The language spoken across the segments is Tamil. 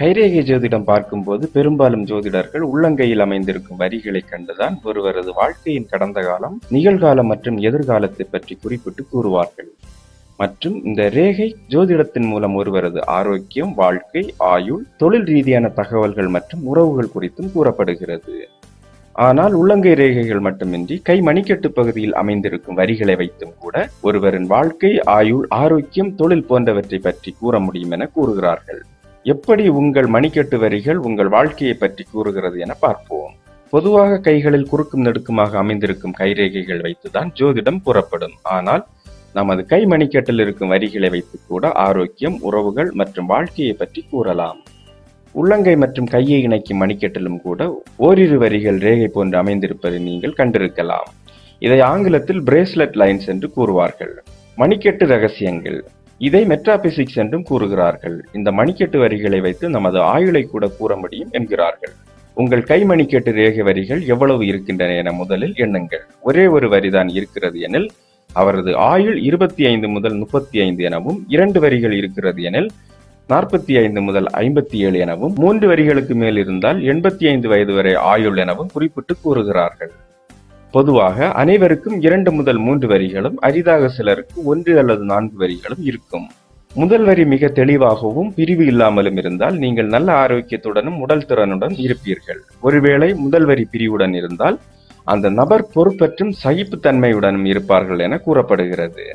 கைரேகை ஜோதிடம் பார்க்கும்போது பெரும்பாலும் ஜோதிடர்கள் உள்ளங்கையில் அமைந்திருக்கும் வரிகளை கண்டுதான் ஒருவரது வாழ்க்கையின் கடந்த காலம் நிகழ்காலம் மற்றும் எதிர்காலத்தை பற்றி குறிப்பிட்டு கூறுவார்கள். மற்றும் இந்த ரேகை ஜோதிடத்தின் மூலம் ஒருவரது ஆரோக்கியம் வாழ்க்கை ஆயுள் தொழில் ரீதியான தகவல்கள் மற்றும் உறவுகள் குறித்தும் கூறப்படுகிறது. ஆனால் உள்ளங்கை ரேகைகள் மட்டுமின்றி கை மணிக்கட்டு பகுதியில் அமைந்திருக்கும் வரிகளை வைத்தும் கூட ஒருவரின் வாழ்க்கை ஆயுள் ஆரோக்கியம் தொழில் போன்றவற்றை பற்றி கூற முடியும் என கூறுகிறார்கள். எப்படி உங்கள் மணிக்கட்டு வரிகள் உங்கள் வாழ்க்கையை பற்றி கூறுகிறது என பார்ப்போம். பொதுவாக கைகளில் குறுக்கும் நெடுக்குமாக அமைந்திருக்கும் கைரேகைகள் வைத்துதான் ஜோதிடம் புறப்படும். ஆனால் நமது கை மணிக்கட்டில் இருக்கும் வரிகளை வைத்து கூட ஆரோக்கியம் உறவுகள் மற்றும் வாழ்க்கையை பற்றி கூறலாம். உள்ளங்கை மற்றும் கையை இணைக்கும் மணிக்கட்டிலும் கூட ஓரிரு வரிகள் ரேகை போன்று அமைந்திருப்பதை நீங்கள் கண்டிருக்கலாம். இதை ஆங்கிலத்தில் பிரேஸ்லெட் லைன்ஸ் என்று கூறுவார்கள். மணிக்கட்டு ரகசியங்கள். இதை மெட்ராபிசிக்ஸ் என்றும் கூறுகிறார்கள். இந்த மணிக்கட்டு வரிகளை வைத்து நமது ஆயுளை கூட கூற முடியும் என்கிறார்கள். உங்கள் கை மணிக்கெட்டு ரேகை வரிகள் எவ்வளவு இருக்கின்றன என முதலில் எண்ணுங்கள். ஒரே ஒரு வரிதான் இருக்கிறது எனில் அவரது ஆயுள் இருபத்தி ஐந்து முதல் முப்பத்தி ஐந்து எனவும் இரண்டு வரிகள் இருக்கிறது எனில் நாற்பத்தி ஐந்து முதல் ஐம்பத்தி ஏழு எனவும் மூன்று வரிகளுக்கு மேல் இருந்தால் எண்பத்தி ஐந்து வயது வரை ஆயுள் எனவும் குறிப்பிட்டு கூறுகிறார்கள். பொதுவாக அனைவருக்கும் இரண்டு முதல் மூன்று வரிகளும் அரிதாக சிலருக்கு ஒன்று அல்லது நான்கு வரிகளும் இருக்கும். முதல் வரி மிக தெளிவாகவும் பிரிவு இல்லாமலும் இருந்தால் நீங்கள் நல்ல ஆரோக்கியத்துடனும் உடல் திறனுடன் இருப்பீர்கள். ஒருவேளை முதல் வரி பிரிவுடன் இருந்தால் அந்த நபர் பொறுப்பற்றும் சகிப்புத்தன்மையுடனும் இருப்பார்கள் என கூறப்படுகிறது.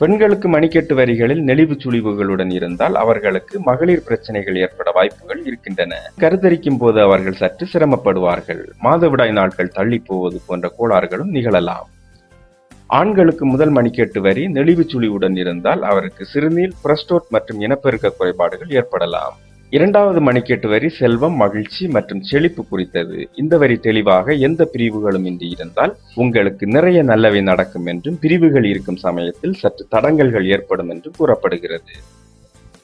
பெண்களுக்கு மணிக்கட்டு வரிகளில் நெளிவு சுழிவுகளுடன் இருந்தால் அவர்களுக்கு மகளிர் பிரச்சனைகள் ஏற்பட வாய்ப்புகள் இருக்கின்றன. கருத்தரிக்கும் போது அவர்கள் சற்று சிரமப்படுவார்கள். மாதவிடாய் நாட்கள் தள்ளி போவது போன்ற கோளாறுகளும் நிகழலாம். ஆண்களுக்கு முதல் மணிக்கட்டு வரி நெளிவு சுழிவுடன் இருந்தால் அவருக்கு சிறுநீர் பிரஸ்டோட் மற்றும் இனப்பெருக்க குறைபாடுகள் ஏற்படலாம். இரண்டாவது மணிக்கெட்டு வரி செல்வம் மகிழ்ச்சி மற்றும் செழிப்பு குறித்தது. இந்த வரி தெளிவாக எந்த பிரிவுகளும் இன்றி இருந்தால் உங்களுக்கு நிறைய நல்லவை நடக்கும் என்றும் பிரிவுகள் இருக்கும் சமயத்தில் சற்று தடங்கல்கள் ஏற்படும் என்றும் கூறப்படுகிறது.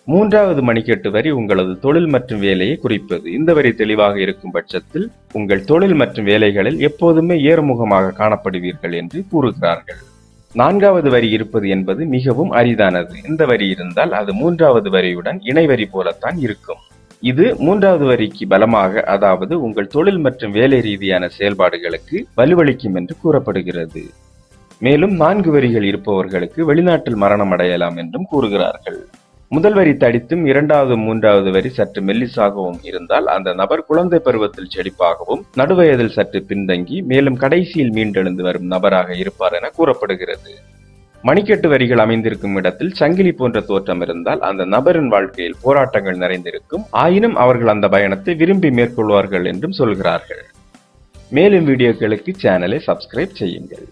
மூன்றாவது மணிக்கெட்டு வரி உங்களது தொழில் மற்றும் வேலையை குறிப்பது. இந்த வரி தெளிவாக இருக்கும் பட்சத்தில் உங்கள் தொழில் மற்றும் வேலைகளில் எப்போதுமே ஏறுமுகமாக காணப்படுவீர்கள் என்று கூறுகிறார்கள். நான்காவது வரி இருப்பது என்பது மிகவும் அரிதானது. இந்த வரி இருந்தால் அது மூன்றாவது வரியுடன் இணைவரி போலத்தான் இருக்கும். இது மூன்றாவது வரிக்கு பலமாக அதாவது உங்கள் தொழில் மற்றும் வேலை ரீதியான செயல்பாடுகளுக்கு வலுவளிக்கும் என்று கூறப்படுகிறது. மேலும் நான்கு வரிகள் இருப்பவர்களுக்கு வெளிநாட்டில் மரணம் அடையலாம் என்றும் கூறுகிறார்கள். முதல் வரி தடித்தும் இரண்டாவது மூன்றாவது வரி சற்று மெல்லிசாகவும் இருந்தால் அந்த நபர் குழந்தை பருவத்தில் செழிப்பாகவும் நடுவயதில் சற்று பின்தங்கி மேலும் கடைசியில் மீண்டெழுந்து வரும் நபராக இருப்பார் என கூறப்படுகிறது. மணிக்கட்டு வரிகள் அமைந்திருக்கும் இடத்தில் சங்கிலி போன்ற தோற்றம் இருந்தால் அந்த நபரின் வாழ்க்கையில் போராட்டங்கள் நிறைந்திருக்கும். ஆயினும் அவர்கள் அந்த பயணத்தை விரும்பி மேற்கொள்வார்கள் என்றும் சொல்கிறார்கள். மேலும் வீடியோக்களுக்கு சேனலை சப்ஸ்கிரைப் செய்யுங்கள்.